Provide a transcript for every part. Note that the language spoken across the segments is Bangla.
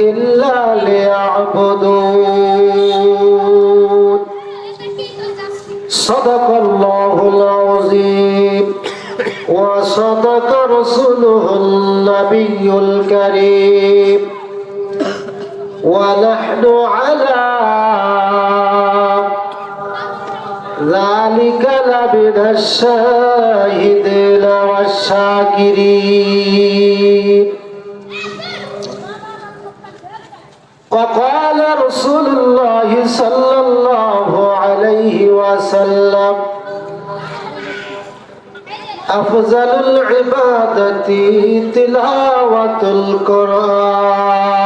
إلا ليعبدون صدق الله العظيم وصدق رسوله النبي الكريم ونحن على ذلك لمن الشاهدين والشاكرين وقال رسول الله صلى الله عليه وسلم أفضل العبادة تلاوة القرآن.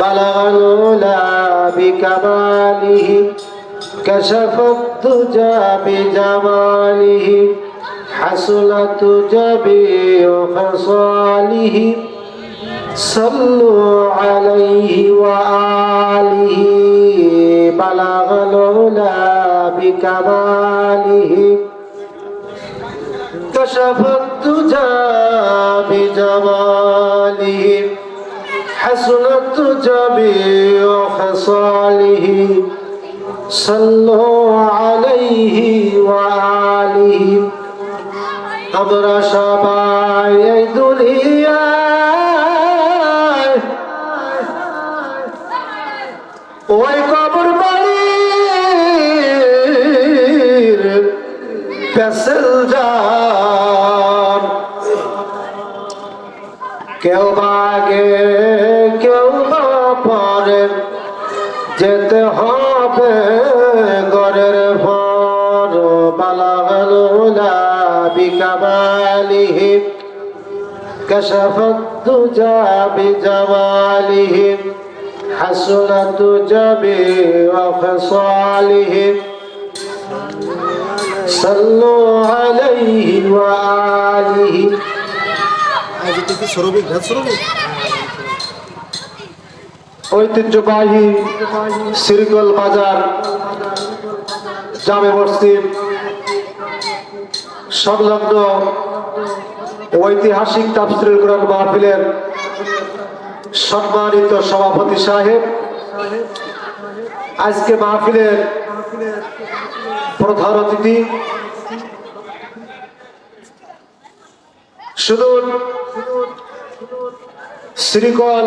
بلغ العلا بكماله كشف الدجى بجماله حسنت جميع خصاله. صلوا عليه وآله بلغ العلا بكماله. كشف الدجى بجماله حسنت جميع خصاله صلوا عليه وآله আমরা সবাই এই দুনিয়ায় ওই কবর বাড়ির প্যাসেঞ্জার বিকামালিহি كشف الدجى بجماله حسنت جميع خصاله صلوا عليه وآله আজকে কি সরবি ঘাত সরবি ঐতিহ্যবাহী সিরিকল বাজার জামে মসজিদ সংলগ্ন ঐতিহাসিক তাফসিরুল কোরআন মাহফিলের সম্মানিত সভাপতি সাহেব। আজকে মাহফিলের প্রধান অতিথি। শুধু শ্রীকল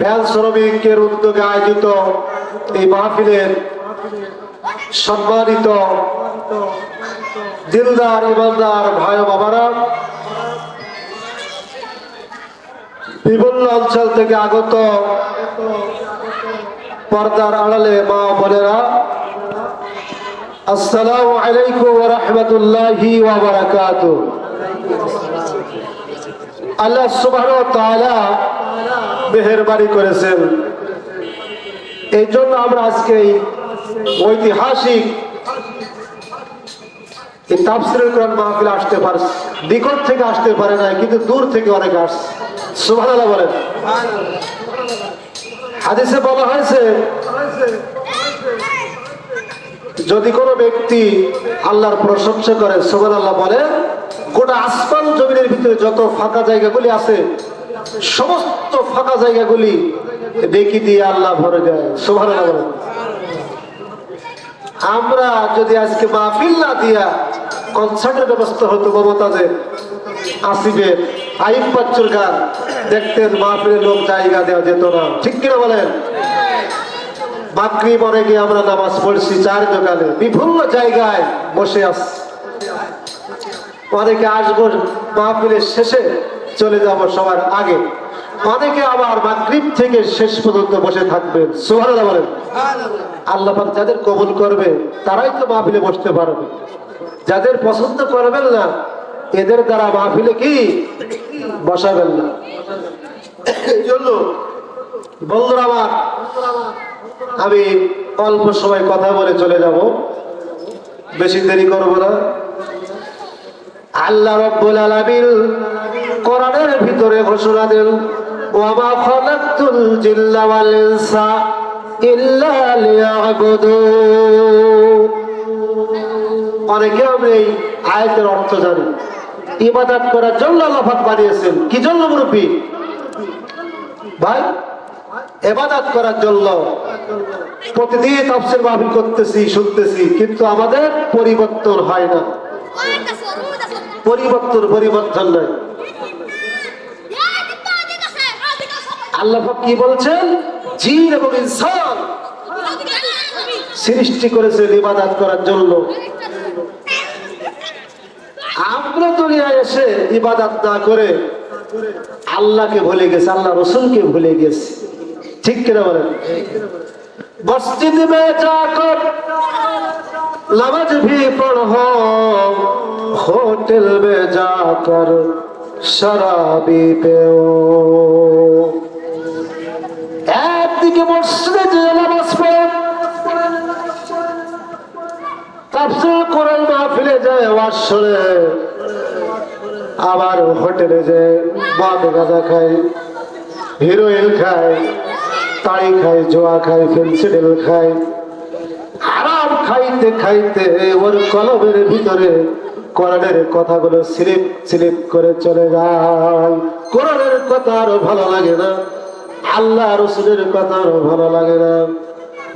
ভ্যান শ্রমিকের উদ্যোগে আয়োজিত এই মাহফিলের সম্মানিত দিলদার ইমানদার ভাই বাবারা, বিভিন্ন অঞ্চল থেকে আগত পর্দার আড়ালে মা বোনেরা, আসসালামু আলাইকুম রাহমাতুল্লাহি আল্লাহ ওয়া তাআলা করেছেন। এই জন্য আমরা আজকে ঐতিহাসিক এই তাফসিরুল কোরআন মাহফিলে আসতে পারছি নিকট থেকে আসতে পারে না কিন্তু দূর থেকে অনেক আসছে। সুবহানাল্লাহ বলেন। হাদিসে বলা হয়েছে, যদি কোনো ব্যক্তি আল্লাহর প্রশংসা করে, সুবহানাল্লাহ বলে, গোটা আসমান জমিনের ভিতরে যত ফাঁকা জায়গাগুলি আছে, সমস্ত ফাঁকা জায়গাগুলি দেখি দিয়ে আল্লাহ ভরে দেয়। সোভান আমরা যদি আজকে মাহফিল না দিয়া কনসার্টের ব্যবস্থা হতো মমতাজের আসিবের আইব বাচ্চুর গান, দেখতেন মাহফিলের লোক জায়গা দেওয়া যেত না। ঠিক কিনা বলেন? মাকরি পরে গিয়ে আমরা নামাজ পড়ছি চার দোকানে, বিভিন্ন জায়গায় বসে আছি। অনেকে আসব মাহফিলের শেষে চলে যাব সবার আগে। অনেকে আবার মাগরিব থেকে শেষ পর্যন্ত বসে থাকবেন। সুবহানাল্লাহ বলেন। আল্লাহ পাক যাদের কবুল করবে, তারাই তো মাহফিলে বসতে পারবে। যাদের পছন্দ করবেন না, এদের দ্বারা মাহফিলে কি? বসাবেন না। এই জন্য বন্ধুরা আমি অল্প সময় কথা বলে চলে যাব। বেশি দেরি করব না। আল্লাহ রব্বুল আলামিন কোরআনের ভিতরে ঘোষণা দেন, ওয়া মা খালাকতুল জিন্না ওয়াল ইনসা। ইল্লা লিয়াবুদুন অনেকে আমরা আয়াতের অর্থ জানি। ইবাদত করার জন্য আল্লাহ পাক বানিয়েছেন। কি জন্য মুরব্বী? ভাই এবাদাত করার জন্য। প্রতিদিন তাফসীর মাহফিল করতেছি, শুনতেছি, কিন্তু আমাদের পরিবর্তন হয় না। পরিবর্তন পরিবর্তন নাই। আল্লাহ কি বলছেন? জিন এবং ইনসান সৃষ্টি করেছে ইবাদত করার জন্য। আমরা দুনিয়ায় এসে ইবাদত না করে আল্লাহকে ভুলে গেছে, আল্লাহ রসুলকে ভুলে গেছে। ঠিক কিনা বলেন? মসজিদ মে যাকর নামাজ ভি পড়ো, হোটেল মে যাকর শরাবি পেও। একদিকে মসজিদে যে নামাজ পড়ো তাফসীর কোরআন মাহফিলে যায়, ওয়াজ শুনে। আবার হোটেলে যে মদ গাঁজা খায়, হিরোইন খায়, তাড়ি খায়, জোয়া খায়, ফেন্সিডেল খায়। আরাম খাইতে খাইতে ওর কলমের ভিতরে কোরআনের কথাগুলো স্লিপ স্লিপ করে চলে যায়। কোরআনের কথা আরও ভালো লাগে না। আল্লাহ রসুলের কথা ভালো লাগে না।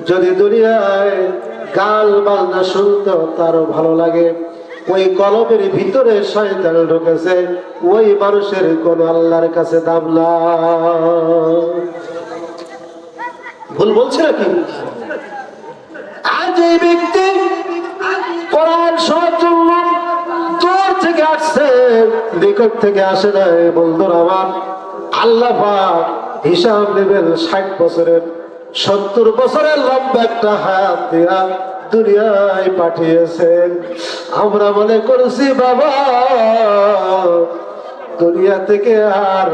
যদি দুনিয়ায় গাল বাজনা শুনতো তারও ভালো লাগে। ওই কলমের ভিতরে শয়তান ঢুকেছে, ওই মানুষের কোন আল্লাহর কাছে দাম নাই। ভুল বলছে নাকি? আজ এই ব্যক্তি কোরআন শোনার জন্য দূর থেকে আসছে, নিকট থেকে আসে না বন্ধুর আমার। আল্লাহ পাক হিসাব নেবেন ষাট বছরের, সত্তর বছরের লম্বা একটা হাত দিয়া দুনিয়ায় পাঠিয়েছেন। আমরা মনে করছি, বাবা, দুনিয়া থেকে আর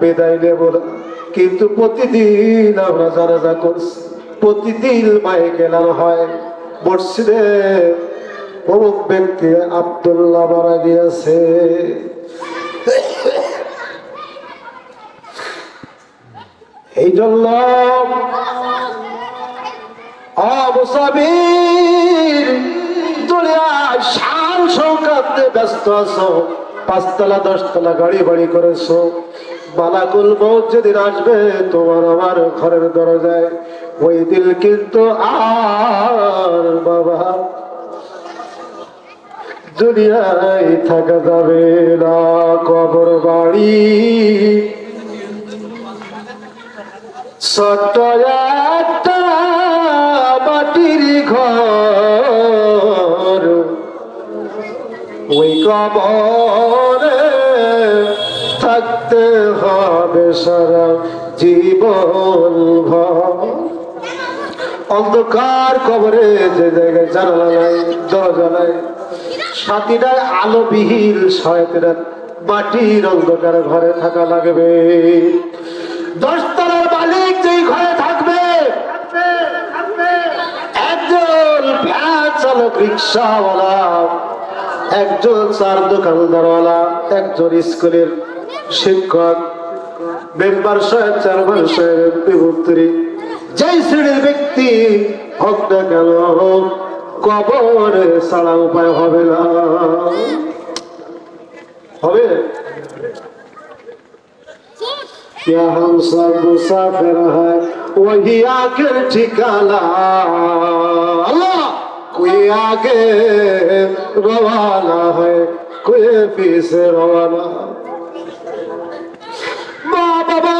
বিদায় নেব না। কিন্তু প্রতিদিন আমরা জানাজা করছি, প্রতিদিন মায়ে গেলাম হয়। মসজিদে অমুক ব্যক্তি আবদুল্লাহ মারা গিয়েছে। এই জন্য অবসাবীর দুনিয়ায় সার সৌকাতে ব্যস্ত আছো। পাঁচতলা, দশতলা গাড়ি বাড়ি করেছ। বালাকুল মৌত যেদিন আসবে, তোমার আমার ঘরের দরজায়। ওই দিল কিন্তু আর বাবা দুনিয়ায় থাকা যাবে না। কবর বাড়ি ছোট্ট একটা মাটির ঘর। ওই কবরে থাকতে হবে সারা জীবন অন্ধকার কবরে যে জায়গায় জানালা নাই, দরজা নাই সাথীটার আলোবিহীন শয়তেরা মাটির অন্ধকার ঘরে থাকা লাগবে। দশতলার মালিক যেই ঘরে থাকবে একজন ভ্যান চালক রিক্সাওয়ালা, একজন চার দোকানদারওয়ালা, একজন স্কুলের শিক্ষক, মেম্বার সাহেব, চেয়ারম্যান সাহেব শ্রেণির ব্যক্তি হোক না কেন, কবর ছাড়া উপায় হবে না। হবে? ঠিকানা। کوئی آگے روانہ ہے کوئی মা বাবা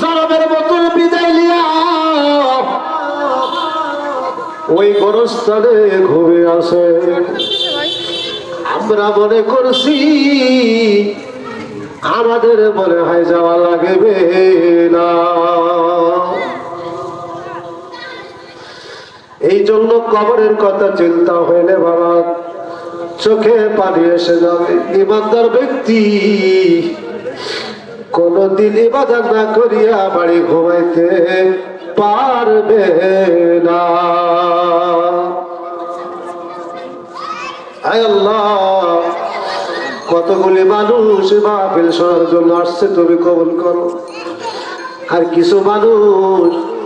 ماں মতো বিদায় লিয়া ওই গরস্থানে ঘুমে আসে। আমরা মনে করছি আমাদের মনে হয় যাওয়া লাগবে না। এই জন্য কবরের কথা চিন্তা হইলে বাবা চোখে পানি এসে যাবে। ইমানদার ব্যক্তি কোনদিন ইবাদত না করিয়া বাড়ি ঘুমাইতে পারবে না। কতগুলি মানুষ মাহফিল শোনার জন্য আসছে তুমি কবুল করো। আর কিছু মানুষ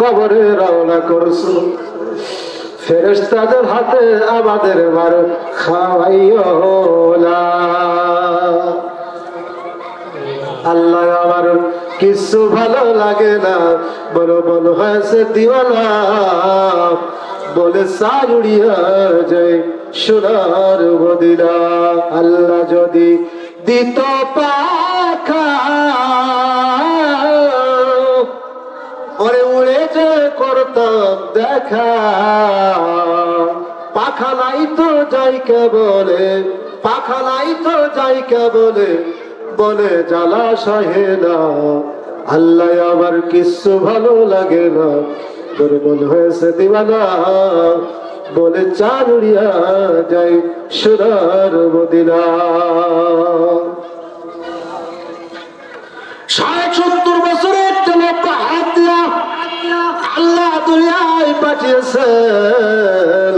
কবরে রওনা করছ। ফেরেস্তাদের হাতে আমাদের মার খাওয়াইও আল্লাহ আমার কিছু ভালো লাগে না বলো মন হয়েছে দিওয়ালা বলে সারুড়িয়া যায় সোনার মদিনা। আল্লাহ যদি দিত পাখা যে করতাম দেখা। পাখা নাই তো যাই কে বলে পাখা নাই তো যাই কে বলে বলে জ্বালা সহে না আল্লাহ আমার কিচ্ছু ভালো লাগে না মন হয়েছে দিবানা। বলে চার উড়িয়া যাই সোনার মদিনা ষাট সত্তর বছরের একটা লোক হাত দিয়া আল্লাহ দুনিয়ায় পাঠিয়েছেন।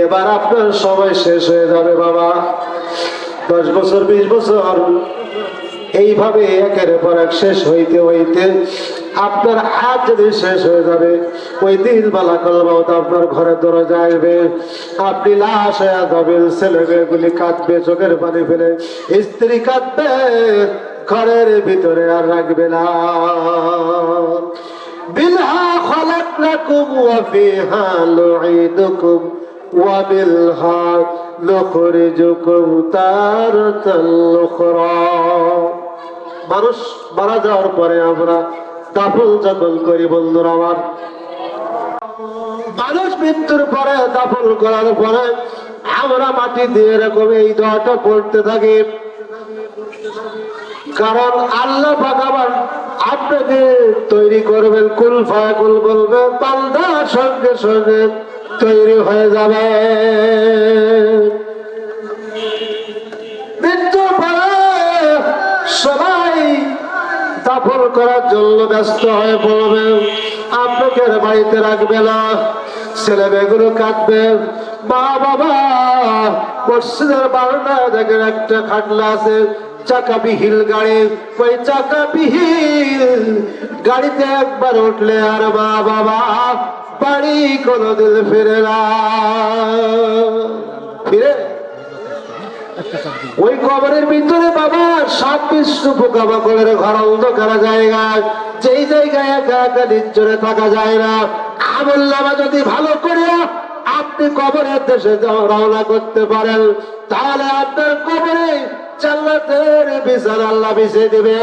এবার আপনার সময় শেষ হয়ে যাবে বাবা। দশ বছর, বিশ বছর। এইভাবে একের পর এক শেষ হইতে হইতে আপনার হাত যদি শেষ হয়ে যাবে, ওই দিন বালা কলমাও তো আপনার ঘরের দরজা আসবে। আপনি লাশ হয়ে যাবেন, ছেলে মেয়েগুলি কাঁদবে, চোখের পানি ফেলে। স্ত্রী কাঁদবে, ঘরের ভিতরে আর রাখবে না। মানুষ মারা যাওয়ার পরে আমরা দাফন যখন করি বন্ধুরা আমার। মানুষ মৃত্যুর পরে দাফন করার পরে আমরা মাটি দিয়ে এরকম এই দোয়াটা পড়তে থাকি। কারণ আল্লাহ ভগবান আপনাকে তৈরি করবেন কুল ফায়াকুল বলবে বান্দার সঙ্গে সঙ্গে তৈরি হয়ে যাবে। সবাই দাফন করার জন্য ব্যস্ত হয়ে পড়বে। আপনাকে বাড়িতে রাখবে না। ছেলে মেয়েগুলো কাঁদবে। মা বাবা মসজিদের বারোটায় দেখেন একটা খাটলা আছে। চাকা বিহিল গাড়ি ওই চাকা বিহিল গাড়িতে একবার উঠলে আর মা বাবা বাড়ি কোনোদিন ফিরে না। ফিরে? ওই কবরের ভিতরে বাবা সাপ বিষ্ণু পোকামাকড়ের ঘর অন্ধকার জায়গা যেই জায়গায় একা একা নির্জনে থাকা যায় না। আমল নামা যদি ভালো করিয়া আপনি কবরের দেশে রওনা করতে পারেন, তাহলে আপনার কবরে আল্লাহ বিছিয়ে দিবে।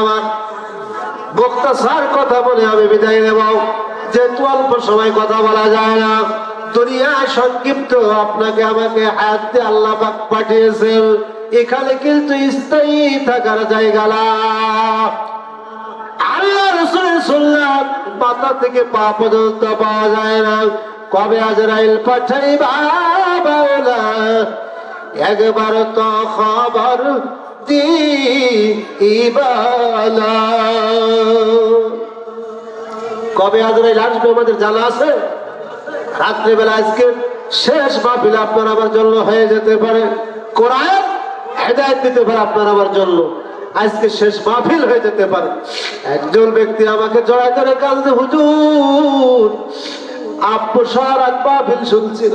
আমার কথা বলে আমি বিদায় কথা বলা যায় না সংক্ষিপ্ত, আপনাকে আমাকে দিয়ে আল্লাহ পাঠিয়েছেন। এখানে কিন্তু স্থায়ী থাকার জায়গা রসুলের সুন্নাত মাথা থেকে পা পর্যন্ত পাওয়া যায় না। কবে আজরাইল পাঠাই বাবা একবার তো খবর দিবালা কবে আজরাইল আসবে আমাদের জানা আছে? রাত্রিবেলা আজকে শেষ মাহফিল আপনার আমার জন্য হয়ে যেতে পারে। কোরআন হেদায়ত দিতে পারে আপনার আমার জন্য। আজকে শেষ মাহফিল হয়ে যেতে পারে। একজন ব্যক্তি আমাকে জড়াই ধরে কাঁদতে হুজুর, আব্বু সারা মাহফিল শুনছিল।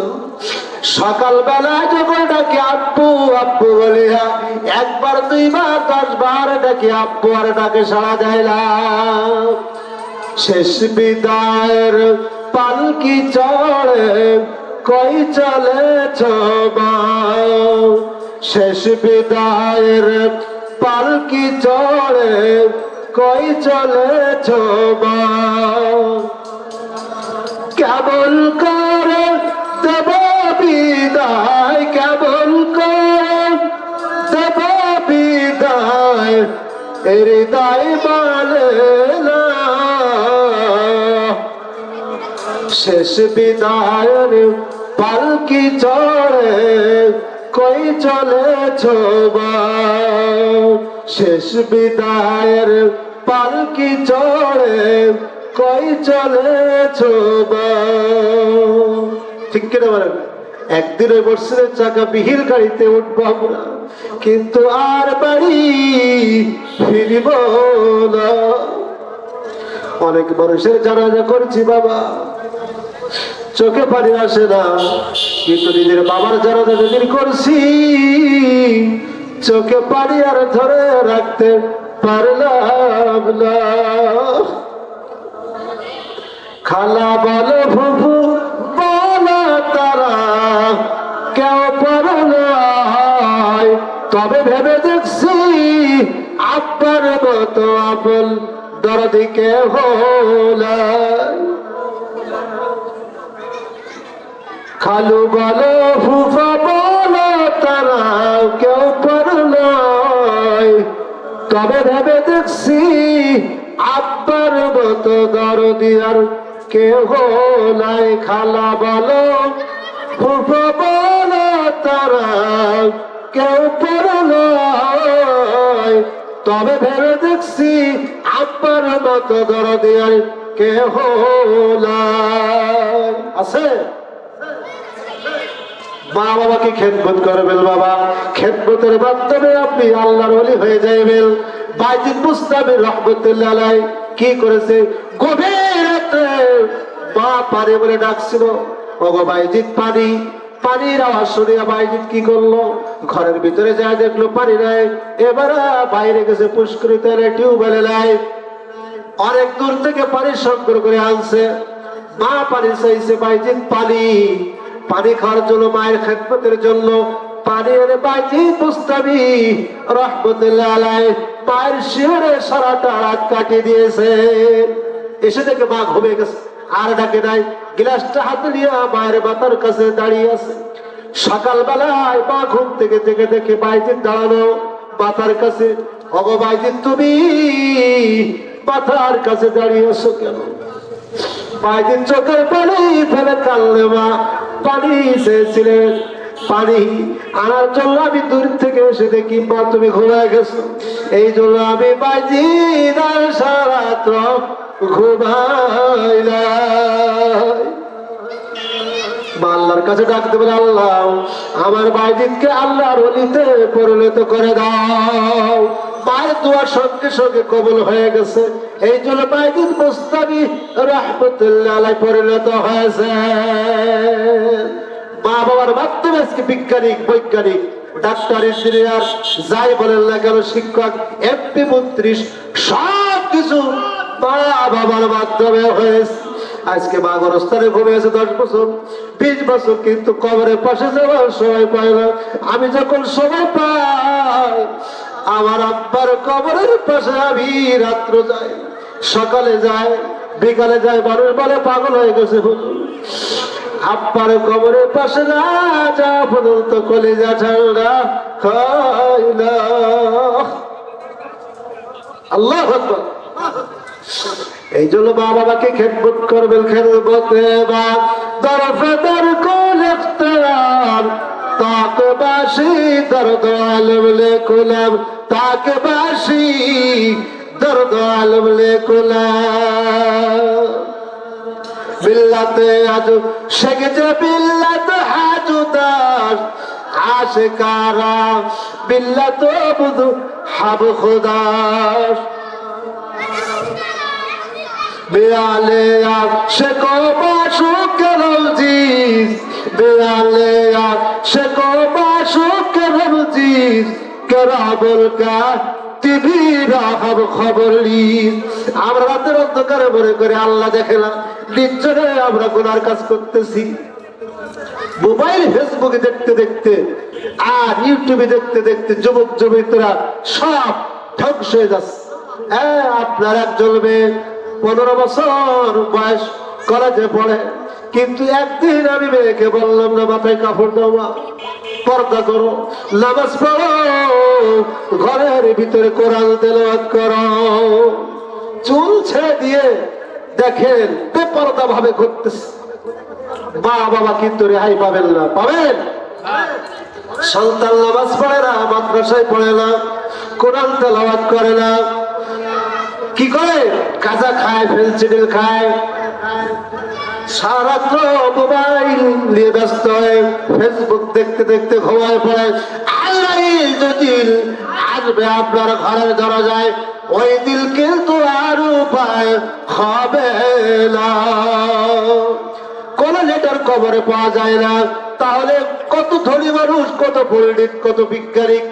সকালবেলায় যখন ডাকি আব্বু আব্বু বলে একবার, দুইবার দশ বার ডাকি আব্বু আর ডাকে সারা দেয় না। শেষ বিদায়ের পালকি চড়ে, কই চলে ছ শেষ বিদায়ের পালকি চড়ে? কই চলে কেমন করে দেব বিদায় কেমন করে দেব বিদায় হৃদয় বলে শেষ বিদায়ের পালকি চড়ে? কই চলেছ শেষ বিদায়ের পালকি চড়ে? কই চলেছ ঠিক কিনা বলেন? একদিন ওই বর্ষের চাকা বিহির গাড়িতে উঠবো আমরা, কিন্তু আর বাড়ি ফিরিব না। অনেক মানুষের জানাজা করছি বাবা। চোখে পানি আসে না। কিন্তু নিজের বাবার জানাজা যেদিন করছি, চোখে পানি আর ধরে রাখতে পারলাম না। খালা বলে, ফুফু, বলে তারা, কেউ পারে নাই তবে ভেবে দেখছি, আব্বার মতো আপন দরদিকে হলা খালু বলো ফুফা বলো তারা কেউ পারে নাই তবে ভেবে দেখছি, আব্বার মতো দরদি আর কেহ নাই। খালা বলো ফুফা বলো তারা কেউ পারে তবে ভেবে দেখছি, আব্বার মতো দরদি কেহ নাই। আছে? মা বাবাকে খেদমত করবেন বাবা। খেদমতের মাধ্যমে আপনি আল্লাহর ওলি হয়ে যাইবেন বাইজিদ মুস্তাবির রহমতুল্লাহ আলাই কি করেছে? গভীর রাতে মা পারে বলে ডাকছিল, ওগো বাইজিদ, পানি, পানির আওয়াজ শুনিয়া বাইজিদ কি করল? ঘরের ভিতরে যা দেখল পানি নাই। এবার বাইরে গেছে পুষ্করিতে টিউবওয়েলে নাই। অনেক দূর থেকে পানি সংগ্রহ করে আনছে। মা পানি চাইছে, বাইজিদ, পানি পানি খাওয়ার জন্য, মায়ের খেদমতের জন্য পানি এনে বাইজিদ মুস্তাবি রহমতুল্লাহ আলাই মায়ের শিহরে সারাটা রাত কাটিয়ে দিয়েছে। এসে দেখে মা ঘুমিয়ে গেছে। আর ডাকে নাই, গ্লাসটা হাতে নিয়ে মায়ের মাথার কাছে দাঁড়িয়ে আছে। সকালবেলায় মা ঘুম থেকে থেকে দেখে বাইজিদ দাঁড়ানো, মাথার কাছে অগো বাইজিদ তুমি মাথার কাছে দাঁড়িয়ে আছো কেন? বাইজিদ চোখের পানি ফেলে কানলে মা পানি চেয়েছিলেন পানি আনার জন্য আমি দূর থেকে এসে দেখি, মা, তুমি ঘুমায় গেছো। এই জন্য আমি বাইজি সারা রাত্র ঘুমাইলাই মা, আল্লাহর কাছে ডাকতে বলে আল্লাহ, আমার বাইজিৎকে আল্লাহর অলিতে পরিণত করে দাও। দোয়ার সঙ্গে সঙ্গে কবল হয়ে গেছে। এই জন্য বাইজিৎ মুস্তাবি রহমতুল্লাহ পরিণত হয়েছে। মা বাবার মাধ্যমে আজকে বিজ্ঞানিক, বৈজ্ঞানিক, ডাক্তার, ইঞ্জিনিয়ার, যাই বলেন না কেন, শিক্ষক, এমপি, মন্ত্রী, সব কিছু মা বাবার মাধ্যমে হয়েছে। আজকে মা গরস্থানে ঘুমিয়েছে দশ বছর, বিশ বছর, কিন্তু কবরের পাশে যাওয়ার সময় পাই না। আমি যখন সময় পাই আমার আব্বার কবরের পাশে আমি রাত্র যাই, সকালে যায় বিকালে যায় মানুষ বলে পাগল হয়ে গেছে। আব্বার কবরের পাশে না যা পর্যন্ত কলিজা ঠান্ডা খাই না। আল্লাহ এই জন্য মা বাবাকে খেদমত করবেন, খেদমত বা তরফে দর কোল তাক বাসি দর্দ আলম লে কুলাম তাক বাসি দর্দ আলম লে কুলাম বিল্লাতে আজ সেগেছে বিল্লাত হাজুদার আশিকারা বিল্লাত বুধু হাব খুদার বেয়ালে আর সে কবাসু কেরজিস বেয়ালে আর খবর আমরা রাতের অন্ধকারে করে আল্লাহ আমরা কাজ করতেছি। মোবাইল, ফেসবুকে দেখতে দেখতে, আর ইউটিউবে দেখতে দেখতে যুবক, যুবতীরা সব ধ্বংস হয়ে যাচ্ছে। আপনার একজন মেয়ে, পনেরো বছর বয়স, কলেজে পড়ে। কিন্তু একদিন আমি মেয়েকে বললাম, না, মাথায় কাপড় দেওয়া পর্দা করো, নামাজ পড়ো, ঘরের ভিতরে কোরআন তেলাওয়াত করো। চুল ছেড়ে দিয়ে দেখেন বেপরদা ভাবে ঘুরতেছে। মা বাবা কিন্তু রেহাই পাবেন না, পাবেন? সন্তান নামাজ পড়ে না, মাদ্রাসায় পড়ে না, কোরআন তেলাওয়াত করে না। কি করে? কাজা খায় ফেলসিডিল খায়। সারাত্র মোবাইল ফেসবুক দেখতে দেখতে যদি আপনার কিন্তু হবে না। কোন লেটার কবরে পাওয়া যায় না। তাহলে কত ধনী মানুষ, কত পণ্ডিত, কত বিজ্ঞানিক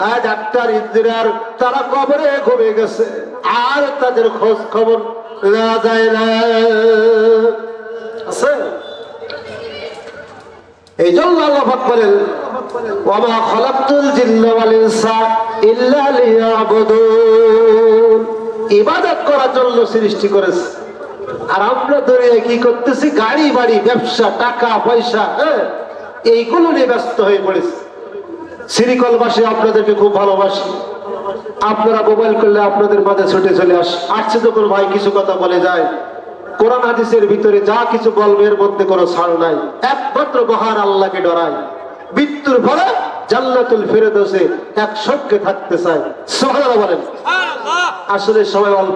আর ডাক্তার, ইঞ্জিনিয়ার, তারা কবরে ঘুরে গেছে। আর তাদের খোঁজ খবর নেওয়া যায় না। আছে এই জন্য আল্লাহ বলেন লিয়াবুদুন। ইবাদত করার জন্য সৃষ্টি করেছে। আর আমরা কি করতেছি? গাড়ি, বাড়ি, ব্যবসা, টাকা, পয়সা হ্যাঁ এইগুলো নিয়ে ব্যস্ত হয়ে পড়েছে। সিরিকলবাসী আপনাদেরকে খুব ভালোবাসি। আপনারা মোবাইল করলে আপনাদের মাঝে ছুটে চলে আস। আসছে যখন ভাই, কিছু কথা বলে যায়। কোরআন হাদিসের ভিতরে যা কিছু বলবে এর মধ্যে কোনো ছাড় নাই। একমাত্র মহান আল্লাহকে ডরাই মৃত্যুর পরে জান্নাতুল দোষে এক সঙ্গে থাকতে চায়। সোহানা বলেন। আসলে সবাই অল্প